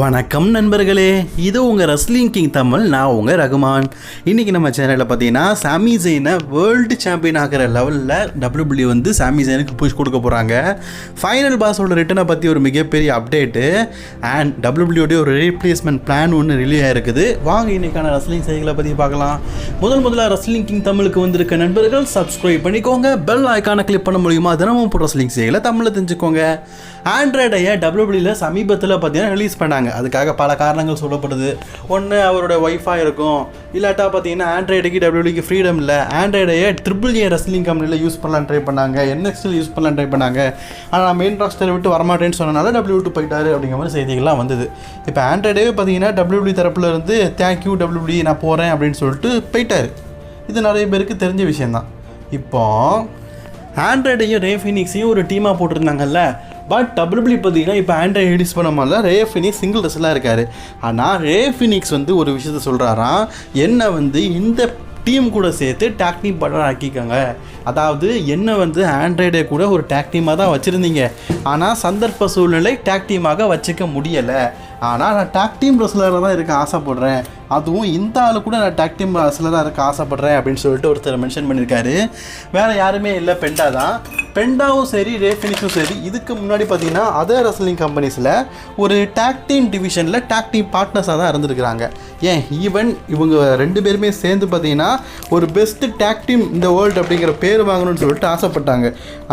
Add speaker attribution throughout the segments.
Speaker 1: வணக்கம் நண்பர்களே. இது உங்கள் ரஸ்லிங் கிங் தமிழ் நான் உங்கள் ரகுமான். இன்றைக்கி நம்ம சேனலில் பார்த்தீங்கன்னா சாமி ஜெயினை வேர்ல்டு சாம்பியன் ஆகிற லெவலில் டபிள்யூபிள்யூ வந்து சாமி ஜெயினுக்கு புஷ் கொடுக்க போகிறாங்க ஃபைனல் பாஸோட ரிட்டனை பற்றி ஒரு மிகப்பெரிய அப்டேட்டு அண்ட் டபிள்யூபிள்யூடைய ஒரு ரீப்ளேஸ்மெண்ட் பிளான் ஒன்று ரிலீவ் ஆகிருக்குது வாங்க இன்றைக்கான ரஸ்லிங் செய்திகளை பற்றி பார்க்கலாம். முதல் முதல்ல ரஸ்லிங் கிங் தமிழுக்கு வந்திருக்க நண்பர்கள் சப்ஸ்கிரைப் பண்ணிக்கோங்க. பெல் ஐக்கானை கிளிக் பண்ண முடியுமா? தினமும் போடுற ரெஸ்லிங் செய்திகளை தமிழில் தெரிஞ்சுக்கோங்க. ஆண்ட்ராய்டையை டபிள்யூபிள்யூவில் சமீபத்தில் பார்த்தீங்கன்னா ரிலீஸ் பண்ணாங்க. அதுக்காக பல காரணங்கள் சொல்லப்படுது. ஒன்று அவரோட ஒய்ஃபாக இருக்கும். இல்லாட்டா பார்த்தீங்கன்னா ஆண்ட்ராய்டுக்கு டபிள்யூபிள்யூக்கு ஃப்ரீடம் இல்லை. ஆண்ட்ராய்டையே ட்ரிபிள் ஏ ரெஸ்லிங் கம்பெனியில் யூஸ் பண்ணலாம் ட்ரை பண்ணாங்க. என்எக்ஸில் யூஸ் பண்ணலாம் ட்ரை பண்ணாங்க. ஆனால் நான் மெயின் ராஸ்டரை விட்டு வரமாட்டேன்னு சொன்னனால டபிள்யூ டூ போயிட்டாரு அப்படிங்கிற மாதிரி செய்திகள்லாம் வந்தது. இப்போ ஆண்ட்ராய்டே பார்த்தீங்கன்னா டபிள்யூபிள்யூ தரப்பில் இருந்து தேங்க்யூ டபிள்யூபிள்யூ நான் போகிறேன் அப்படின்னு சொல்லிட்டு போயிட்டார். இது நிறைய பேருக்கு தெரிஞ்ச விஷயந்தான் இப்போ ஆண்ட்ராய்டையும் ரேஃபினிக்ஸையும் ஒரு டீமாக போட்டிருந்தாங்கல்ல பட் டபிள்யூபிள்யூ பார்த்தீங்கன்னா இப்போ ஆண்ட்ராய்டு யூஸ் பண்ண மாதிரில ரே ஃபினிக்ஸ் சிங்கிள் ரெஸ்லாக இருக்கார். ஆனால் ரே ஃபினிக்ஸ் வந்து ஒரு விஷயத்த சொல்கிறாராம் என்னை வந்து இந்த டீம் கூட சேர்த்து டேக் டீம் படம் ஆக்கிக்கோங்க. அதாவது என்ன வந்து ஆண்ட்ராய்டை கூட ஒரு டேக் டீமாக தான் வச்சுருந்தீங்க. ஆனால் சந்தர்ப்ப சூழ்நிலை டேக் டீமாக வச்சுக்க முடியலை. ஆனால் நான் டாக் டீம் ரெஸ்லராக தான் இருக்க ஆசைப்பட்றேன். அதுவும் இந்த ஆளு கூட நான் டாக் டீம் இருக்க ஆசைப்பட்றேன் அப்படின்னு சொல்லிட்டு ஒருத்தர் மென்ஷன் பண்ணியிருக்காரு. வேறு யாருமே இல்லை பெண்டா தான். பெண்டாவும் சரி ரேஃபினிஷும் சரி இதுக்கு முன்னாடி பார்த்தீங்கன்னா அதர் ரெஸ்லிங் கம்பெனிஸில் ஒரு டாக் டீம் டிவிஷனில் டாக் டீம் பார்ட்னர்ஸாக தான் இருந்திருக்கிறாங்க. ஏன்? ஈவன் இவங்க ரெண்டு பேருமே சேர்ந்து பார்த்தீங்கன்னா ஒரு பெஸ்ட் டாக் டீம் இந்த வேர்ல்டு அப்படிங்கிற பேர் வாங்கணும்னு சொல்லிட்டு ஆசைப்பட்டாங்க.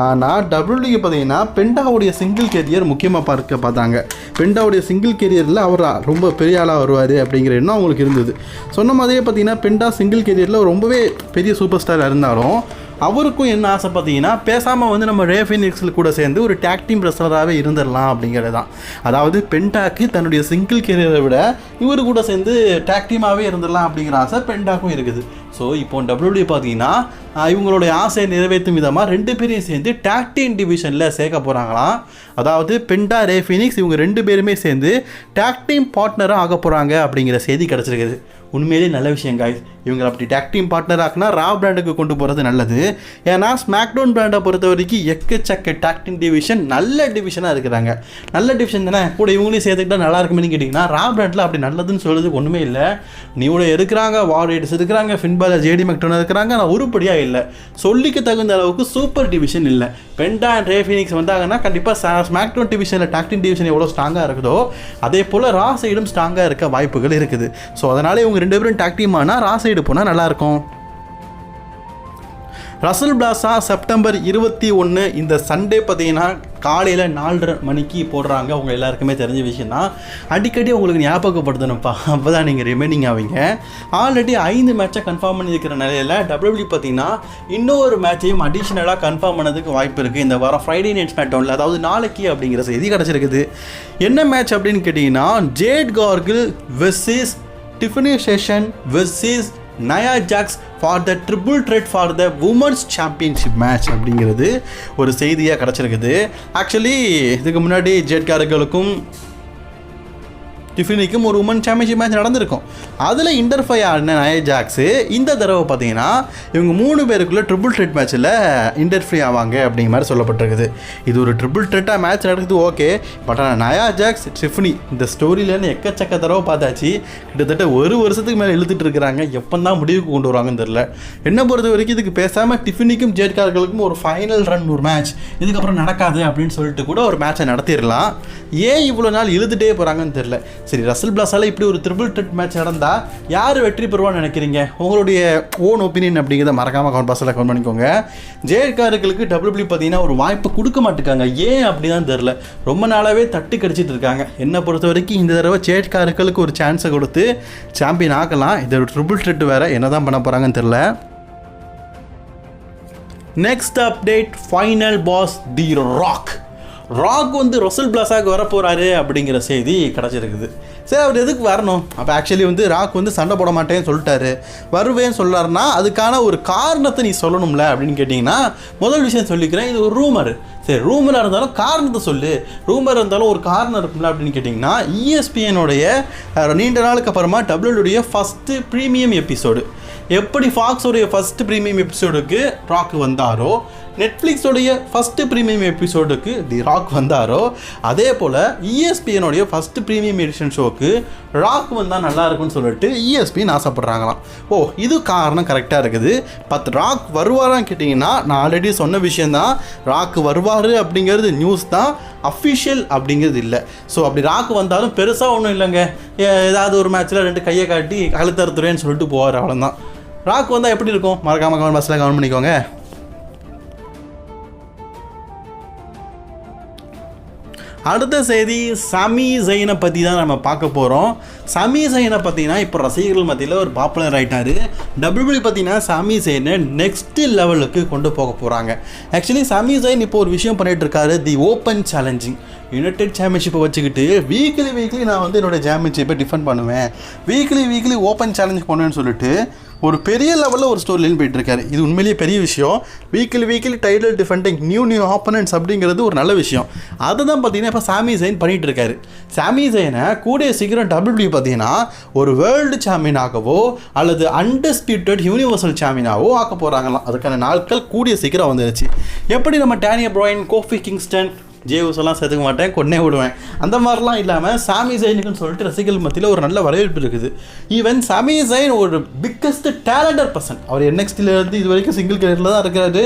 Speaker 1: ஆனால் டபிள்யூடிக்கு பார்த்தீங்கன்னா பெண்டாவுடைய சிங்கிள் கேரியர் முக்கியமாக பார்க்க பார்த்தாங்க. பெண்டாவுடைய சிங்கிள் கேரியரில் அவர் ரொம்ப பெரிய ஆளாக வருவார் அப்படிங்கிற எண்ணம் அவங்களுக்கு இருந்தது. சொன்ன மாதிரியே பார்த்தீங்கன்னா பெண்டா சிங்கிள் கேரியரில் ரொம்பவே பெரிய சூப்பர் ஸ்டார் இருந்தாலும் அவருக்கும் என்ன ஆசை பார்த்தீங்கன்னா பேசாமல் வந்து நம்ம ரேஃபினிக்ஸில் கூட சேர்ந்து ஒரு டேக் டீம் ரெஸ்லராகவே இருந்துடலாம் அப்படிங்கிறது தான். அதாவது பெண்டாக்கு தன்னுடைய சிங்கிள் கேரியரை விட இவர் கூட சேர்ந்து டேக் டீமாகவே இருந்துடலாம் அப்படிங்கிற ஆசை பென்டாக்கும் இருக்குது. ஸோ இப்போ டபிள்யூடி பார்த்தீங்கன்னா இவங்களுடைய ஆசையை நிறைவேற்றும் விதமாக ரெண்டு பேரையும் சேர்ந்து டேக் டீம் டிவிஷனில் சேர்க்க போகிறாங்களாம் அதாவது பென்டா ரேஃபினிக்ஸ் இவங்க ரெண்டு பேருமே சேர்ந்து டேக் டீம் பார்ட்னராக ஆக போகிறாங்க அப்படிங்கிற செய்தி கிடச்சிருக்குது. உண்மையிலேயே நல்ல விஷயம் காய்ஸ் இவங்க அப்படி டாக் டீம் பார்ட்னர் ஆக்குனா ரா பிராண்டுக்கு கொண்டு போகிறது நல்லது. ஏன்னா ஸ்மாக்டவுன் பிராண்டை பொறுத்த வரைக்கும் எக்கச்சக்க டாக்டிங் டிவிஷன் நல்ல டிவிஷனாக இருக்கிறாங்க. நல்ல டிவிஷன் தானே? கூட இவங்களையும் சேர்த்துக்கிட்டா நல்லா இருக்குமேனு கேட்டிங்கன்னா ரா பிராண்டில் அப்படி நல்லதுன்னு சொல்கிறது ஒன்றுமே இல்லை. நீவோட இருக்கிறாங்க வாரியர்ஸ் இருக்கிறாங்க ஃபின்பால ஜேடி மெக்டோன் இருக்கிறாங்க ஆனால் உருப்படியாக இல்லை. சொல்லிக்க தகுந்த அளவுக்கு சூப்பர் டிவிஷன் இல்லை. பெண்டா அண்ட் ரேஃபினிக்ஸ் வந்தாங்கன்னா கண்டிப்பாக ஸ்மாக்டவுன் டிவிஷனில் டாக்டிங் டிவிஷன் எவ்வளோ ஸ்ட்ராங்காக இருக்குதோ அதே போல் ரா சைடும் ஸ்ட்ராங்காக இருக்க வாய்ப்புகள் இருக்குது. ஸோ அதனால் இவங்க ரெண்டு பேரும் டாக் டீம் ஆனால் ரா சைடு போனால் நல்லாயிருக்கும். ரசல் பிளாஸா செப்டம்பர் இருபத்தி ஒன்று இந்த சண்டே பார்த்தீங்கன்னா காலையில் நாலரை மணிக்கு போடுறாங்க. அவங்க எல்லாருக்குமே தெரிஞ்ச விஷயம் தான் அடிக்கடி உங்களுக்கு ஞாபகப்படுத்தணும்ப்பா. அப்போ தான் நீங்கள் ரிமைனிங் ஆவீங்க. ஆல்ரெடி ஐந்து மேட்சை கன்ஃபார்ம் பண்ணியிருக்கிற நிலையில் டபிள்யூபி பார்த்தீங்கன்னா இன்னொரு மேட்சையும் அடிஷ்னலாக கன்ஃபார்ம் பண்ணதுக்கு வாய்ப்பு இருக்குது இந்த வாரம் ஃப்ரைடே நைட் ஸ்மேட்டவுனில் அதாவது நாளைக்கு அப்படிங்கிற செய்தி கிடச்சிருக்குது. என்ன மேட்ச் அப்படின்னு கேட்டிங்கன்னா Jade Cargill versus Tiffany session versus Nia Jax for the triple threat for the women's championship match அப்படிங்கிறது ஒரு செய்தியாக கிடச்சிருக்குது. ஆக்சுவலி இதுக்கு முன்னாடி ஜெட்காரர்களுக்கும் டிஃபினிக்கும் ஒரு உமன் சாம்பியன்ஷிப் மேட்ச் நடந்திருக்கும். அதில் இன்டர்ஃபை ஆடின நயா ஜாக்ஸு இந்த தடவை பார்த்தீங்கன்னா இவங்க மூணு பேருக்குள்ளே ட்ரிபிள் ட்ரெட் மேட்ச்சில் இன்டர்ஃபை ஆவாங்க அப்படிங்கிற மாதிரி சொல்லப்பட்டிருக்குது. இது ஒரு ட்ரிபிள் ட்ரெட்டாக மேட்ச் நடக்குது ஓகே. பட் ஆனால் நயா ஜாக்ஸ் டிஃபினி இந்த ஸ்டோரியிலேருந்து எக்கச்சக்க தடவை பார்த்தாச்சு. கிட்டத்தட்ட ஒரு வருஷத்துக்கு மேலே இழுத்துட்டு இருக்கிறாங்க. எப்போ தான் முடிவுக்கு கொண்டு வருவாங்கன்னு தெரில என்ன பொறுத்த வரைக்கும் இதுக்கு பேசாமல் டிஃபினிக்கும் ஜேட்கார்களுக்கும் ஒரு ஃபைனல் ரன் ஒரு மேட்ச் இதுக்கப்புறம் நடக்காது அப்படின்னு சொல்லிட்டு கூட ஒரு மேட்சை நடத்திடலாம். ஏன் இவ்வளோ நாள் இழுத்துட்டே போகிறாங்கன்னு தெரில சரி ரசல் பிளாஸால் இப்படி ஒரு த்ரிபிள் டெட் மேட்ச் நடந்தால் யார் வெற்றி பெறுவான்னு நினைக்கிறீங்க? உங்களுடைய ஓன் ஒப்பீனியன் அப்படிங்கிறத மறக்காமல் கவுண்ட் பாஸில் கவுண்ட் பண்ணிக்கோங்க. ஜெயக்காரர்களுக்கு டபிள்யூபிள்யூ பார்த்தீங்கன்னா ஒரு வாய்ப்பு கொடுக்க மாட்டேங்காங்க. ஏன் அப்படி தான் தெரில ரொம்ப நாளாகவே தட்டு கடிச்சிட்டு இருக்காங்க. என்னை பொறுத்த வரைக்கும் இந்த தடவை ஜெயக்காரர்களுக்கு ஒரு சான்ஸை கொடுத்து சாம்பியன் ஆக்கலாம். இது ஒரு ட்ரிபிள் ட்ரெட் வேறு. என்ன தான் பண்ண போகிறாங்கன்னு தெரில next update final boss the rock rock வந்து ரொசல் பிளாஸாக வர போகிறாரு அப்படிங்கிற செய்தி கிடச்சிருக்குது. சரி அவர் எதுக்கு வரணும்? அப்போ ஆக்சுவலி வந்து ராக் வந்து சண்டை போட மாட்டேன்னு சொல்லிட்டாரு. வருவேன்னு சொல்கிறாருன்னா அதுக்கான ஒரு காரணத்தை நீ சொல்லணும்ல அப்படின்னு கேட்டிங்கன்னா முதல் விஷயம் சொல்லிக்கிறேன் இது ஒரு ரூமர் சரி ரூமராக இருந்தாலும் காரணத்தை சொல்லு. ரூமர் இருந்தாலும் ஒரு காரணம் இருக்கும்ல அப்படின்னு கேட்டிங்கன்னா இஎஸ்பிஎனுடைய நீண்ட நாளுக்கு அப்புறமா டபிள்யூடைய ஃபஸ்ட்டு ப்ரீமியம் எபிசோடு எப்படி ஃபாக்ஸோடைய ஃபஸ்ட்டு ப்ரீமியம் எபிசோடுக்கு ராக் வந்தாரோ நெட்ஃப்ளிக்ஸோடைய ஃபஸ்ட்டு ப்ரீமியம் எபிசோடுக்கு தி ராக் வந்தாரோ அதே போல் இஎஸ்பிஎனுடைய ஃபஸ்ட்டு ப்ரீமியம் எடிஷன் ஷோக்கு ராக் வந்தால் நல்லா இருக்கும்னு சொல்லிட்டு இஎஸ்பின்னு ஆசைப்பட்றாங்களாம். ஓ இது காரணம் கரெக்டாக இருக்குது. பத் ராக் வருவாரான்னு கேட்டிங்கன்னா நான் ஆல்ரெடி சொன்ன விஷயந்தான் ராக் வருவார் அப்படிங்கிறது நியூஸ் தான் அஃபிஷியல் அப்படிங்கிறது இல்லை. ஸோ அப்படி ராக் வந்தாலும் பெருசாக ஒன்றும் இல்லைங்க. ஏதாவது ஒரு மேட்ச்சில் ரெண்டு கையை காட்டி கழுத்தறுத்துறேன்னு சொல்லிட்டு போவார் அவ்வளோதான் ராக் வந்தால் எப்படி இருக்கும்? மறக்காமல் கவர்மெண்ட் பஸ்ஸில் கவர்ன் பண்ணிக்கோங்க. அடுத்த செய்தி சமி ஜெயினை பற்றி தான் நம்ம பார்க்க போகிறோம் சமி ஜெயினை பார்த்தீங்கன்னா இப்போ ரசிகர்கள் மத்தியில் ஒரு பாப்புலர் ஆகிட்டார் டபிள்யூபிள்யூ பார்த்தீங்கன்னா சமி ஜெயினை நெக்ஸ்ட் லெவலுக்கு கொண்டு போக போகிறாங்க ஆக்சுவலி சமி ஜெயின் இப்போ ஒரு விஷயம் பண்ணிகிட்ருக்காரு தி ஓப்பன் சேலஞ்சிங் யுனைடெட் சாம்பியன்ஷிப்பை வச்சுக்கிட்டு வீக்லி வீக்லி நான் வந்து என்னோடய சாம்பியன்ஷிப்பை டிஃபெண்ட் பண்ணுவேன். வீக்லி வீக்லி ஓப்பன் சேலஞ்ச் பண்ணுவேன்னு சொல்லிட்டு ஒரு பெரிய லெவலில் ஒரு ஸ்டோரி லைன் போயிட்டு இருக்காரு இது உண்மையிலேயே பெரிய விஷயம். வீக்கில் வீக்கில் title defending new new opponents அப்படிங்கிறது ஒரு நல்ல விஷயம். அதை தான் பார்த்தீங்கன்னா இப்போ சாமி ஜெயின் பண்ணிகிட்டு இருக்காரு சாமி ஜெயினை கூடிய சீக்கிரம் டபிள்யூ பார்த்தீங்கன்னா ஒரு வேர்ல்டு சாம்பியனாகவோ அல்லது அண்டர்ஸ்பியூட்டட் யூனிவர்சல் சாம்பியனாகவோ ஆக்க போகிறாங்களாம் அதுக்கான நாட்கள் கூடிய சீக்கிரம் வந்துருச்சு. எப்படி நம்ம டேனியா ப்ராயின் கோஃபி கிங்ஸ்டன் ஜேவுஸ் எல்லாம் சேர்த்துக்க மாட்டேன் கொன்னே விடுவேன். அந்த மாதிரிலாம் இல்லாமல் சாமி ஜெயினுக்குன்னு சொல்லிட்டு ரசிகர்கள் மத்தியில் ஒரு நல்ல வரவேற்பு இருக்குது. ஈவன் சாமி ஜெயின் ஒரு பிக்கஸ்ட் டேலண்டட் பர்சன் அவர் என்எக்ஸ்டிலேருந்து இருந்து இது வரைக்கும் சிங்கிள் கேரியரில் தான் இருக்கிறாரு.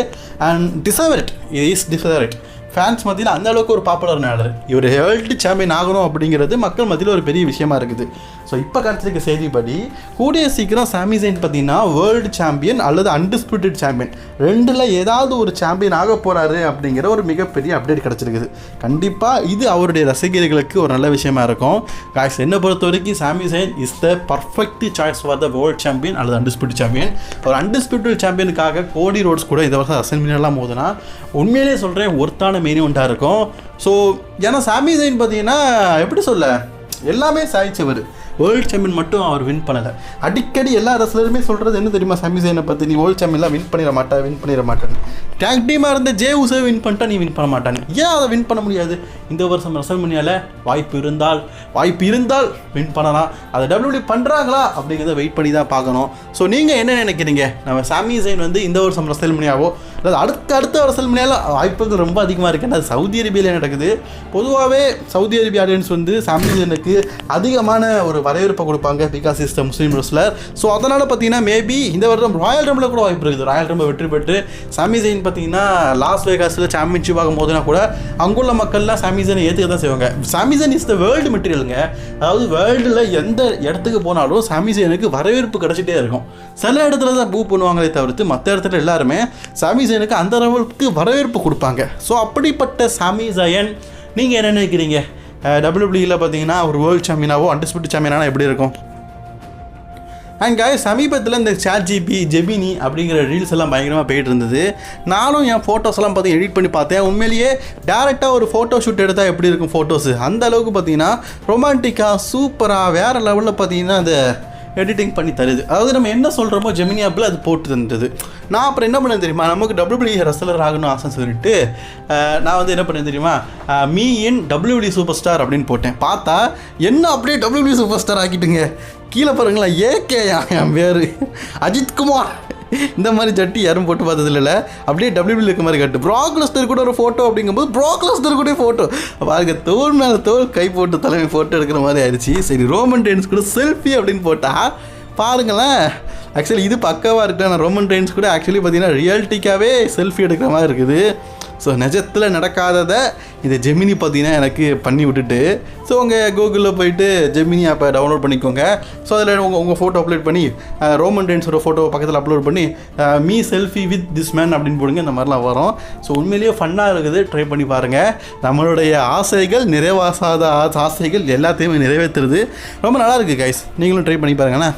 Speaker 1: And deserved is deserved fans மத்தியில் அந்த அளவுக்கு ஒரு பாப்புலர் நாடர் இவர் வேர்ல்டு சாம்பியன் ஆகணும் அப்படிங்கிறது மக்கள் மத்தியில் ஒரு பெரிய விஷயமா இருக்குது. ஸோ இப்போ கிடைச்சிருக்க செய்திப்படி கூடிய சீக்கிரம் சாமி சைன் பார்த்தீங்கன்னா வேர்ல்டு சாம்பியன் அல்லது அன்டிஸ்பியூட்டட் சாம்பியன் ரெண்டில் ஏதாவது ஒரு சாம்பியன் ஆக போகிறாரு அப்படிங்கிற ஒரு மிகப்பெரிய அப்டேட் கிடச்சிருக்குது. கண்டிப்பாக இது அவருடைய ரசிகர்களுக்கு ஒரு நல்ல விஷயமா இருக்கும். காய்ஸ் என்னை பொறுத்த வரைக்கும் Sami Zayn is the perfect choice for the world champion அல்லது அன்டிஸ்பியூட் சாம்பியன் ஒரு அன்டிஸ்பியூட்டட் சாம்பியனுக்காக கோடி ரோட்ஸ் கூட இந்த வருஷம் அசைன்மெண்ட்லாம் போதுன்னா உண்மையிலேயே சொல்கிறேன் ஒருத்தான மெயின் ஒன்றா இருக்கும். ஸோ ஏன்னா சாமி ஜெயின் பார்த்தீங்கன்னா எப்படி சொல்ல? எல்லாமே சாய்ச்சவர் வேர்ல்ட் சாம்பியன் மட்டும் அவர் வின் பண்ணலை. அடிக்கடி எல்லா ரசலருமே சொல்கிறது என்ன தெரியுமா சாமி ஜெயினை பற்றி நீ வேர்ல்ட் சாம்பியன்லாம் வின் பண்ணிட மாட்டா வின் பண்ணிட மாட்டேன்னு. டேக் டீமாக இருந்த ஜே உசே வின் பண்ணிட்டா நீ வின் பண்ண மாட்டான்னு. ஏன் அதை வின் பண்ண முடியாது? இந்த வருஷம் ரசல்மனியால வாய்ப்பு இருந்தால் வாய்ப்பு இருந்தால் வின் பண்ணலாம். அதை டபிள்யூடி பண்ணுறாங்களா அப்படிங்கிறத வெயிட் பண்ணி தான் பார்க்கணும். ஸோ நீங்கள் என்ன நினைக்கிறீங்க? நம்ம சாமி ஜெயின் வந்து இந்த வருஷம் ரசல்மனியாவோ அதாவது அடுத்த அடுத்த ரசல்மனியால வாய்ப்புகள் ரொம்ப அதிகமாக இருக்குது அது சவுதி அரேபியாவில் நடக்குது. பொதுவாகவே சவுதி அரேபியா ஆடியன்ஸ் வந்து சாமி அதிகமான ஒரு வரவேற்பை கொடுப்பாங்க because is the Muslim wrestler so அதனால் பார்த்தீங்கன்னா மேபி இந்த வருடம் ராயல் ரம்பில் கூட வாய்ப்பு இருக்குது. ராயல் ரம்பில் வெற்றி பெற்று சாமி ஜெயின் பார்த்தீங்கன்னா லாஸ் வேகாஸில் சாம்பியன்ஷிப் ஆகும் போதுனா கூட அங்குள்ள மக்கள்லாம் சாமி ஜெயினை ஏற்றுக்க தான் செய்வாங்க. Sami Zayn is the world மெட்டீரியலுங்க அதாவது வேர்ல்டில் எந்த இடத்துக்கு போனாலும் சாமி ஜெயினுக்கு வரவேற்பு கிடச்சிட்டே இருக்கும். சில இடத்துல தான் பூ பண்ணுவாங்களே தவிர்த்து மற்ற இடத்துல எல்லாருமே சாமி ஜெயனுக்கு அந்த அளவுக்கு வரவேற்பு கொடுப்பாங்க. ஸோ அப்படிப்பட்ட சாமி ஜயன் நீங்கள் என்ன நினைக்கிறீங்க? டபிள்யூபிள்யூவில் பார்த்தீங்கன்னா ஒரு வேர்ல்டு சாம்பியனாவோ அண்டர்ஸ்பியூட் சாம்பியனானா எப்படி இருக்கும்? அங்கே சமீபத்தில் இந்த சாட் ஜிபி ஜெபினி அப்படிங்கிற ரீல்ஸ் எல்லாம் பயங்கரமாக போயிட்டு இருந்தது. நானும் என் ஃபோட்டோஸ் எல்லாம் பார்த்து எடிட் பண்ணி பார்த்தேன். உண்மையிலேயே டேரெக்டாக ஒரு ஃபோட்டோ ஷூட் எடுத்தால் எப்படி இருக்கும் ஃபோட்டோஸ் அந்த அளவுக்கு பார்த்தீங்கன்னா ரொமான்டிக்காக சூப்பராக வேறு லெவலில் பார்த்தீங்கன்னா அந்த எடிட்டிங் பண்ணி தருது. அதாவது நம்ம என்ன சொல்கிறோமோ ஜெமினி ஆப்பில் அது போட்டு தந்தது. நான் அப்புறம் என்ன பண்ணேன் தெரியுமா? நமக்கு டபிள்யூபிள்யூ ரெஸ்லர் ஆகணும் ஆசை சொல்லிட்டு நான் வந்து என்ன பண்ணேன் தெரியுமா? Me in WWE super star அப்படின்னு போட்டேன். பார்த்தா என்ன அப்படியே டபிள்யூபிள்யூ சூப்பர் ஸ்டார் ஆக்கிட்டுங்க? கீழே பாருங்களேன் ஏகேயா என் பேர் அஜித்குமார் இந்த மாதிரி ஜட்டி யாரும் போட்டு பார்த்தது இல்லைல்ல அப்படியே டபிள்யூபிள் இருக்க மாதிரி கட்டு. ப்ராக்லஸ்டர் கூட ஒரு ஃபோட்டோ அப்படிங்கும்போது ப்ராக்லஸ்டர் கூட ஃபோட்டோ பாருங்க தோல் மேலே தோல் கை போட்டு தலைமை ஃபோட்டோ எடுக்கிற மாதிரி ஆயிடுச்சு. சரி ரோமன் டென்ஸ் கூட செல்ஃபி அப்படின்னு போட்டா பாருங்களேன். ஆக்சுவலி இது பக்காவாக இருக்கு நான் ரோமன் டென்ஸ் கூட ஆக்சுவலி பார்த்தீங்கன்னா ரியாலிட்டிக்காகவே செல்ஃபி எடுக்கிற மாதிரி இருக்குது. ஸோ நிஜத்தில் நடக்காததை இந்த ஜெமினி பார்த்தீங்கன்னா எனக்கு பண்ணி விட்டுட்டு ஸோ உங்கள் கூகுளில் போயிட்டு ஜெமினி ஆப்பை டவுன்லோட் பண்ணிக்கோங்க. ஸோ அதில் உங்கள் உங்கள் ஃபோட்டோ அப்லோட் பண்ணி ரோமன் டென்ஸோட ஃபோட்டோ பக்கத்தில் அப்லோட் பண்ணி me selfie with this man அப்படின்னு போடுங்க இந்த மாதிரிலாம் வரும். ஸோ உண்மையிலேயே ஃபன்னாக இருக்குது ட்ரை பண்ணி பாருங்கள் நம்மளுடைய ஆசைகள் நிறைவாசாத ஆசைகள் எல்லாத்தையுமே நிறைவேற்றுறது ரொம்ப நல்லா இருக்குது கைஸ் நீங்களும் ட்ரை பண்ணி பாருங்கண்ணா